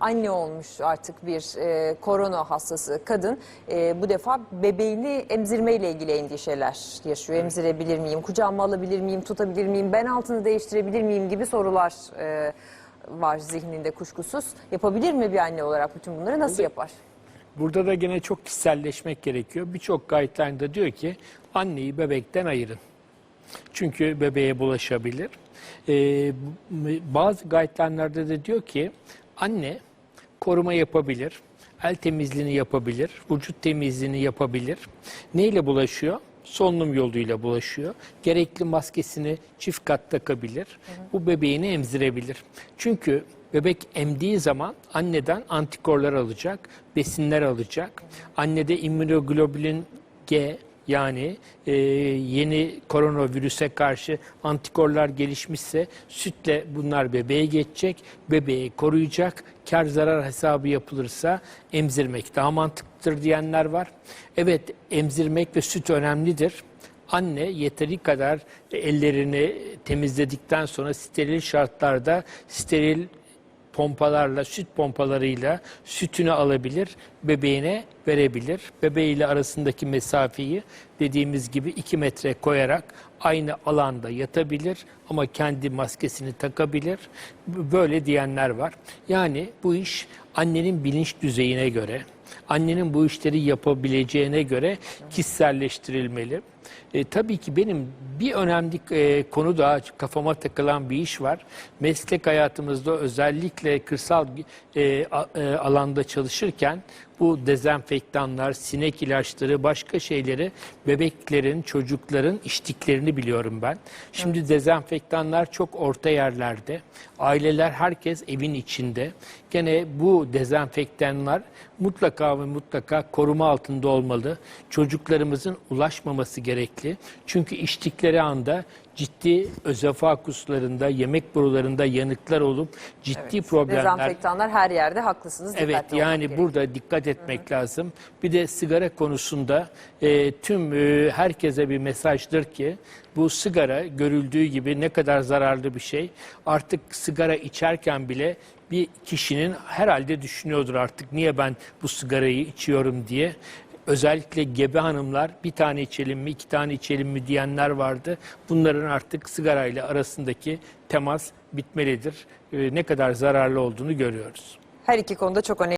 anne olmuş artık bir e, korona hastası kadın e, bu defa bebeğini emzirmeyle ilgili endişeler yaşıyor. Emzirebilir miyim, kucağıma alabilir miyim, tutabilir miyim, ben altını değiştirebilir miyim gibi sorular e, var zihninde kuşkusuz. Yapabilir mi bir anne olarak bütün bunları nasıl yapar? Burada da gene çok kişiselleşmek gerekiyor. Birçok guideline'da diyor ki anneyi bebekten ayırın. Çünkü bebeğe bulaşabilir. Ee, bazı guideline'larda da diyor ki anne koruma yapabilir, el temizliğini yapabilir, vücut temizliğini yapabilir. Neyle bulaşıyor? Solunum yoluyla bulaşıyor. Gerekli maskesini çift kat takabilir. Bu bebeğini emzirebilir. Çünkü bebek emdiği zaman anneden antikorlar alacak, besinler alacak. Annede immünoglobulin G yani e, yeni koronavirüse karşı antikorlar gelişmişse sütle bunlar bebeğe geçecek, bebeği koruyacak. Kar zarar hesabı yapılırsa emzirmek daha mantıklıdır diyenler var. Evet emzirmek ve süt önemlidir. Anne yeteri kadar ellerini temizledikten sonra steril şartlarda steril pompalarla, süt pompalarıyla sütünü alabilir, bebeğine verebilir. Bebeğiyle arasındaki mesafeyi dediğimiz gibi 2 metre koyarak aynı alanda yatabilir ama kendi maskesini takabilir. Böyle diyenler var. Yani bu iş annenin bilinç düzeyine göre, annenin bu işleri yapabileceğine göre kişiselleştirilmeli. E, tabii ki benim bir önemli e, konu daha kafama takılan bir iş var. Meslek hayatımızda özellikle kırsal e, a- e, alanda çalışırken bu dezenfektanlar, sinek ilaçları, başka şeyleri bebeklerin, çocukların içtiklerini biliyorum ben. Şimdi dezenfektanlar çok orta yerlerde. Aileler herkes evin içinde. Gene bu dezenfektanlar mutlaka ve mutlaka koruma altında olmalı. Çocuklarımızın ulaşmaması gerekli. Çünkü içtikleri anda ciddi özefakuslarında, yemek borularında yanıklar olup ciddi problemler Dezenfektanlar her yerde haklısınız. Evet yani gerekiyor. burada dikkat etmek lazım. Bir de sigara konusunda e, tüm e, herkese bir mesajdır ki bu sigara görüldüğü gibi ne kadar zararlı bir şey. Artık sigara içerken bile bir kişinin herhalde düşünüyordur artık niye ben bu sigarayı içiyorum diye. Özellikle gebe hanımlar bir tane içelim mi, iki tane içelim mi diyenler vardı. Bunların artık sigarayla arasındaki temas bitmelidir. E, ne kadar zararlı olduğunu görüyoruz. Her iki konuda çok önemli.